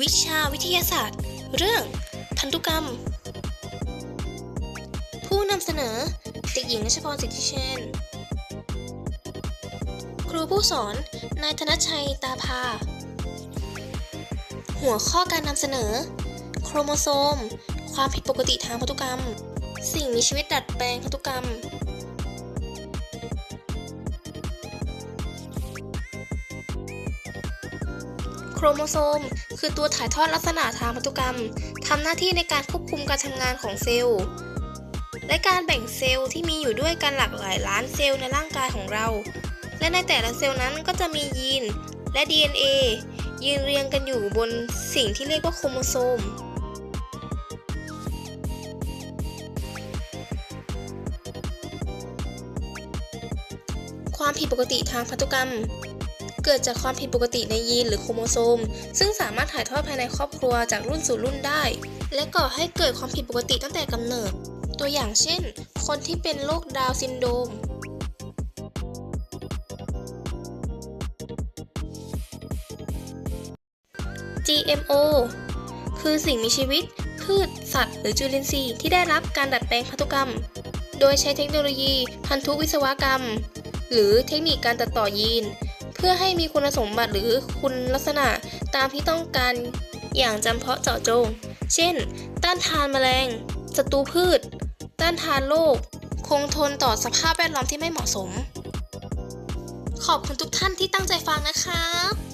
วิชาวิทยาศาสตร์ เรื่องพันธุกรรม ผู้นำเสนอเด็กหญิงนัชพรสิทธิเชน ครูผู้สอน นายธนชัยตาพาหัวข้อการนำเสนอ โครโมโซม ความผิดปกติทางพันธุกรรม สิ่งมีชีวิตดัดแปลงพันธุกรรม รโมโซม คือตัวถ่ายทอดลักษณะทางพันธุกรรมทำหน้าที่ในการควบคุมการทำงานของเซลล์ และการแบ่งเซลล์ที่มีอยู่ด้วยกันหลากหลายล้านเซลล์ในร่างกายของเรา และในแต่ละเซลล์นั้นก็จะมียีนและ DNA ยืนเรียงกันอยู่บนสิ่งที่เรียกว่าโครโมโซมความผิดปกติทางพันธุกรรม เกิดจากความผิดปกติในยีนหรือโครโมโซม ซึ่งสามารถถ่ายทอดภายในครอบครัวจากรุ่นสู่รุ่นได้ และก่อให้เกิดความผิดปกติตั้งแต่กำเนิด ตัวอย่างเช่น คนที่เป็นโรคดาวซินโดรม GMO คือสิ่งมีชีวิต พืช สัตว์ หรือจุลินทรีย์ที่ได้รับการดัดแปลงพันธุกรรม โดยใช้เทคโนโลยี พันธุวิศวกรรม หรือเทคนิคการตัดต่อยีน พื่อให้มีคุณสมบัติหรือคุณลักษณะตามที่ต้องการอย่างจำเพาะเจาะจง เช่น ต้านทานแมลงศัตรูพืช ต้านทานโรค คงทนต่อสภาพแวดล้อมที่ไม่เหมาะสม ขอบคุณทุกท่านที่ตั้งใจฟังนะครับ